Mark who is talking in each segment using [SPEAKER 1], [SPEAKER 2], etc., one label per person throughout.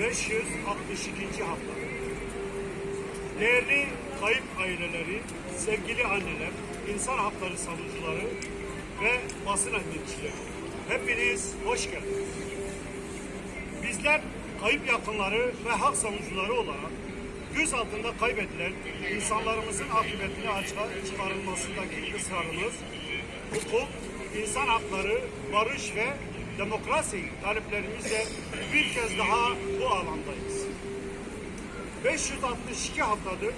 [SPEAKER 1] 562. hafta. Değerli kayıp aileleri, sevgili anneler, insan hakları savunucuları ve basın emekçileri. Hepiniz hoş geldiniz. Bizler kayıp yakınları ve hak savunucuları olarak göz altında kaybedilen insanlarımızın akıbetini açığa çıkarılmasındaki ısrarımız, hukuk, insan hakları, barış ve demokrasi taleplerimizle bir kez daha bu alandayız. 562 haftadır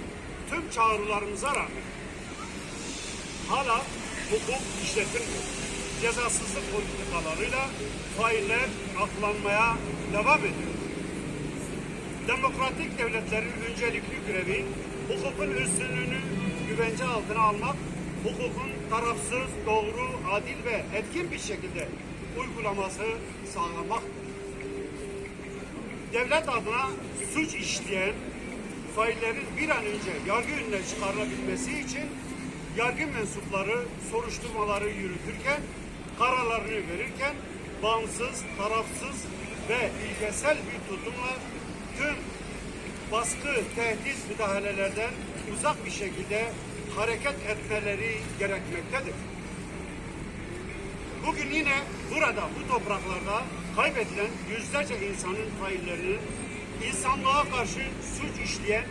[SPEAKER 1] tüm çağrılarımıza rağmen hala hukuk işletilmiyor. Cezasızlık politikalarıyla failler aklanmaya devam ediyor. Demokratik devletlerin öncelikli görevi hukukun üstünlüğünü güvence altına almak, hukukun tarafsız, doğru, adil ve etkin bir şekilde uygulaması sağlamaktır. Devlet adına suç işleyen faillerin bir an önce yargı önüne çıkarılabilmesi için yargı mensupları soruşturmaları yürütürken, kararlarını verirken bağımsız, tarafsız ve ilkesel bir tutumla tüm baskı, tehdit müdahalelerden uzak bir şekilde hareket etmeleri gerekmektedir. Bugün yine burada, bu topraklarda kaybedilen yüzlerce insanın faillerinin insanlığa karşı suç işleyen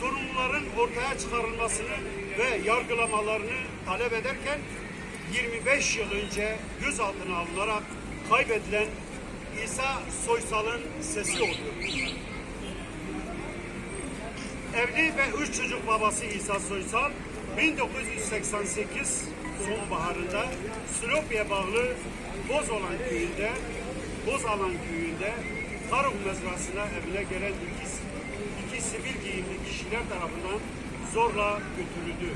[SPEAKER 1] sorumluların ortaya çıkarılmasını ve yargılamalarını talep ederken 25 yıl önce gözaltına alınarak kaybedilen İsa Soysal'ın sesi oluyor. Evli ve üç çocuk babası İsa Soysal 1988 sonbaharında Silopi'ye bağlı Bozolan köyünde Bozalan köyünde Karuk mezrasına evine gelen iki, iki sivil giyimli kişiler tarafından zorla götürüldü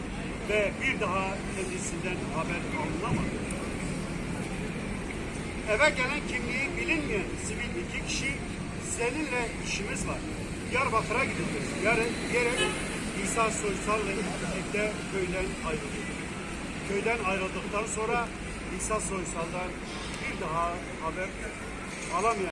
[SPEAKER 1] ve bir daha kendisinden haber alınamadı. Eve gelen kimliği bilinmeyen sivil iki kişi seninle işimiz var. Diyarbakır'a gideceğiz. Diyerek İsa Soysal'la birlikte köyden ayrıldı. Köyden ayrıldıktan sonra İsa Soysal'dan bir daha haber alamayan